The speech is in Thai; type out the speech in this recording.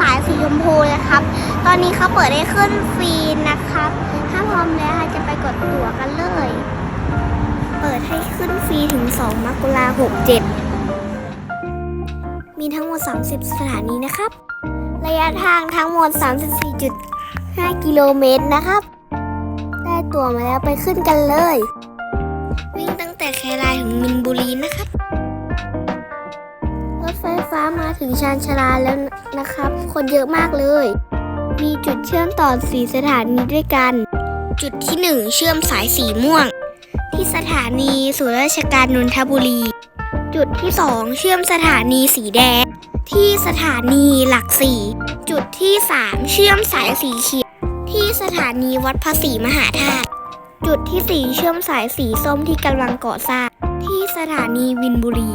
สายสีชมพูเลยครับ ตอนนี้เขาเปิดให้ขึ้นฟรีนะครับ ถ้าพร้อมแล้วจะไปกดตั๋วกันเลย เปิดให้ขึ้นฟรีถึง 2 มกราคม67 มีทั้งหมด 30 สถานีนะครับ ระยะทางทั้งหมด 34.5 กิโลเมตรนะครับ ได้ตั๋วมาแล้วไปขึ้นกันเลย วิ่งตั้งแต่แครายถึงมินบุรี มาถึงชานชาลาแล้วนะครับ คนเยอะมากเลย มีจุดเชื่อมต่อสีสถานีด้วยกัน จุดที่1เชื่อมสายสีม่วง ที่สถานีศูนย์ราชการนนทบุรี จุดที่2เชื่อมสถานีสีแดง ที่สถานีหลักสี่จุดที่3เชื่อมสายสีเขียวที่สถานีวัดภาษีมหาธาตุจุดที่4เชื่อมสายสีส้มที่กำลังก่อสร้างที่สถานีวินบุรี